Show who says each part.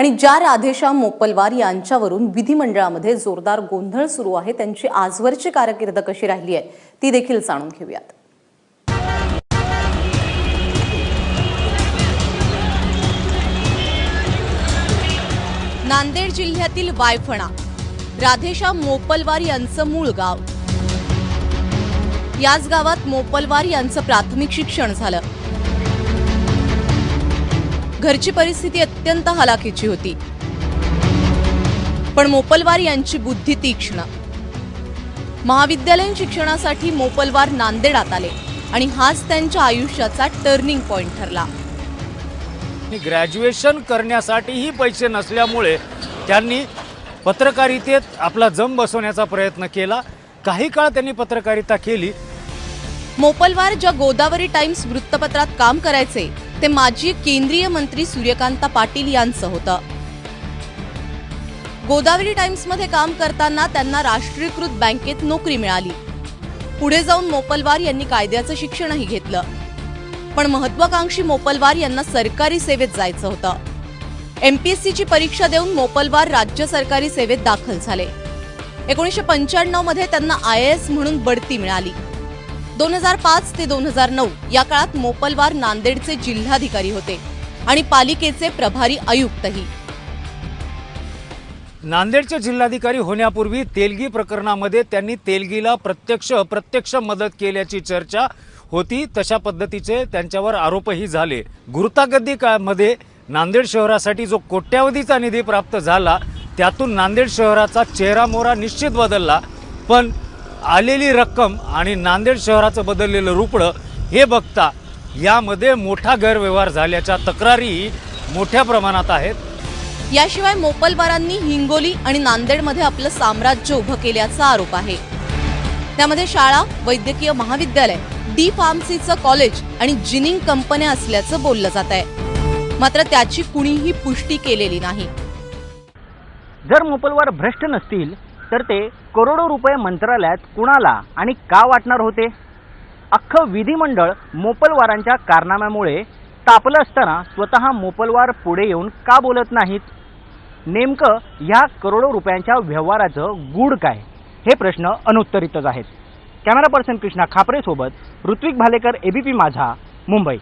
Speaker 1: आणि ज्या राधेश्याम मोपलवार यांच्यावरून विधिमंडळामध्ये जोरदार गोंधळ सुरू आहे त्यांची आजवरची कारकीर्द कशी राहिली आहे ती देखील जाणून घेऊयात. नांदेड जिल्ह्यातील वायफणा राधेश्याम मोपलवार यांचं मूळ गाव. याच गावात मोपलवार यांचं प्राथमिक शिक्षण झालं. घरची परिस्थिती अत्यंत हलाखीची होती. पण मोपलवार यांची बुद्धी तीक्ष्ण. महाविद्यालयीन शिक्षणासाठी मोपलवार नांदेडात आले आणि हाच त्यांच्या आयुष्याचा टर्निंग पॉइंट ठरला.
Speaker 2: ग्रॅज्युएशन करण्यासाठीही पैसे नसल्यामुळे त्यांनी पत्रकारितेत आपला जम बसवण्याचा प्रयत्न केला. काही काळ त्यांनी पत्रकारिता केली.
Speaker 1: मोपलवार ज्या गोदावरी टाइम्स वृत्तपत्रात काम करायचे ते माजी केंद्रीय मंत्री सूर्यकांता पाटील यांचं होतं. गोदावरी टाइम्समध्ये काम करताना त्यांना राष्ट्रीयकृत बँकेत नोकरी मिळाली. पुढे जाऊन मोपलवार यांनी कायद्याचं शिक्षणही घेतलं. पण महत्वाकांक्षी मोपलवार यांना सरकारी सेवेत जायचं होतं. एमपीएससीची परीक्षा देऊन मोपलवार राज्य सरकारी सेवेत दाखल झाले. एकोणीसशे पंच्याण्णवमध्ये त्यांना आय एस म्हणून बढती मिळाली. दोन हजार पाच ते दोन हजार नऊ या काळात मोपलवार नांदेडचे जिल्हाधिकारी होते आणि पालिकेचे प्रभारी आयुक्तही.
Speaker 2: नांदेडचे जिल्हाधिकारी होण्यापूर्वी तेलगी प्रकरणामध्ये त्यांनी तेलगीला प्रत्यक्ष अप्रत्यक्ष मदत केल्याची चर्चा होती तशा पद्धतीचे त्यांच्यावर आरोपही झाले. गुरुतागद्दी काळामध्ये नांदेड शहरासाठी जो कोट्यावधीचा निधी प्राप्त झाला त्यातून नांदेड शहराचा चेहरा मोहरा निश्चित बदलला. पण आलेली रक्कम आणि नांदेड शहराचं बदललेलं रुपडं हे बघता यामध्ये मोठा गैरव्यवहार झाल्याच्या तक्रारीही मोठ्या प्रमाणात आहेत.
Speaker 1: याशिवाय मोपलवारांनी हिंगोली आणि नांदेडमध्ये आपलं साम्राज्य उभं केल्याचा आरोप आहे. त्यामध्ये शाळा वैद्यकीय महाविद्यालय डी फार्मसीचं कॉलेज आणि जिनिंग कंपन्या असल्याचं बोललं जात आहे. मात्र त्याची कुणीही पुष्टी केलेली नाही.
Speaker 3: जर मोपलवार भ्रष्ट नसतील तर ते करोडो रुपये मंत्रालयात कुणाला आणि का वाटणार होते? अख्खं विधिमंडळ मोपलवारांच्या कारनाम्यामुळे तापलं असताना स्वतः मोपलवार पुढे येऊन का बोलत नाहीत? नेमकं ह्या करोडो रुपयांच्या व्यवहाराचं गूढ काय? हे प्रश्न अनुत्तरितच आहेत. कॅमेरा पर्सन कृष्णा खापरेसोबत ऋत्विक भालेकर एबीपी माझा मुंबई.